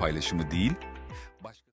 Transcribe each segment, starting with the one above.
paylaşımı değil,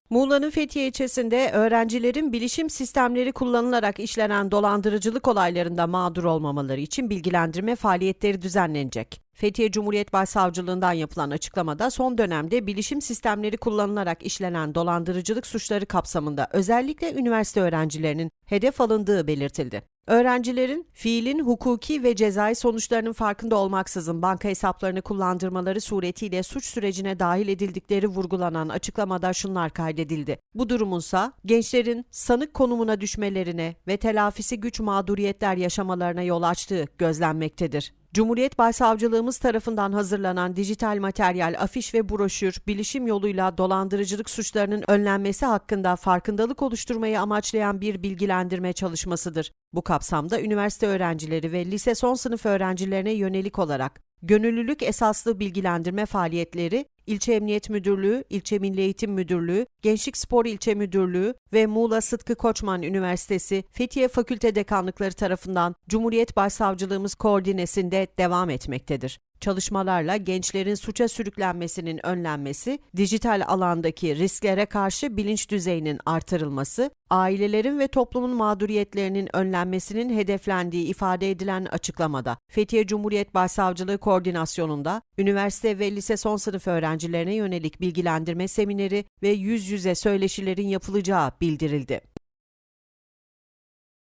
Muğla'nın Fethiye ilçesinde öğrencilerin bilişim sistemleri kullanılarak işlenen dolandırıcılık olaylarında mağdur olmamaları için bilgilendirme faaliyetleri düzenlenecek. Fethiye Cumhuriyet Başsavcılığından yapılan açıklamada son dönemde bilişim sistemleri kullanılarak işlenen dolandırıcılık suçları kapsamında özellikle üniversite öğrencilerinin hedef alındığı belirtildi. Öğrencilerin fiilin hukuki ve cezai sonuçlarının farkında olmaksızın banka hesaplarını kullandırmaları suretiyle suç sürecine dahil edildikleri vurgulanan açıklamada şunlar kaydedildi. Bu durumunsa gençlerin sanık konumuna düşmelerine ve telafisi güç mağduriyetler yaşamalarına yol açtığı gözlenmektedir. Cumhuriyet Başsavcılığımız tarafından hazırlanan dijital materyal, afiş ve broşür, bilişim yoluyla dolandırıcılık suçlarının önlenmesi hakkında farkındalık oluşturmayı amaçlayan bir bilgilendirme çalışmasıdır. Bu kapsamda üniversite öğrencileri ve lise son sınıf öğrencilerine yönelik olarak gönüllülük esaslı bilgilendirme faaliyetleri İlçe Emniyet Müdürlüğü, İlçe Milli Eğitim Müdürlüğü, Gençlik Spor İlçe Müdürlüğü ve Muğla Sıtkı Koçman Üniversitesi Fethiye Fakülte Dekanlıkları tarafından Cumhuriyet Başsavcılığımız koordinesinde devam etmektedir. Çalışmalarla gençlerin suça sürüklenmesinin önlenmesi, dijital alandaki risklere karşı bilinç düzeyinin artırılması, ailelerin ve toplumun mağduriyetlerinin önlenmesinin hedeflendiği ifade edilen açıklamada Fethiye Cumhuriyet Başsavcılığı koordinasyonunda üniversite ve lise son sınıf öğrencilerine yönelik bilgilendirme semineri ve yüz yüze söyleşilerin yapılacağı bildirildi.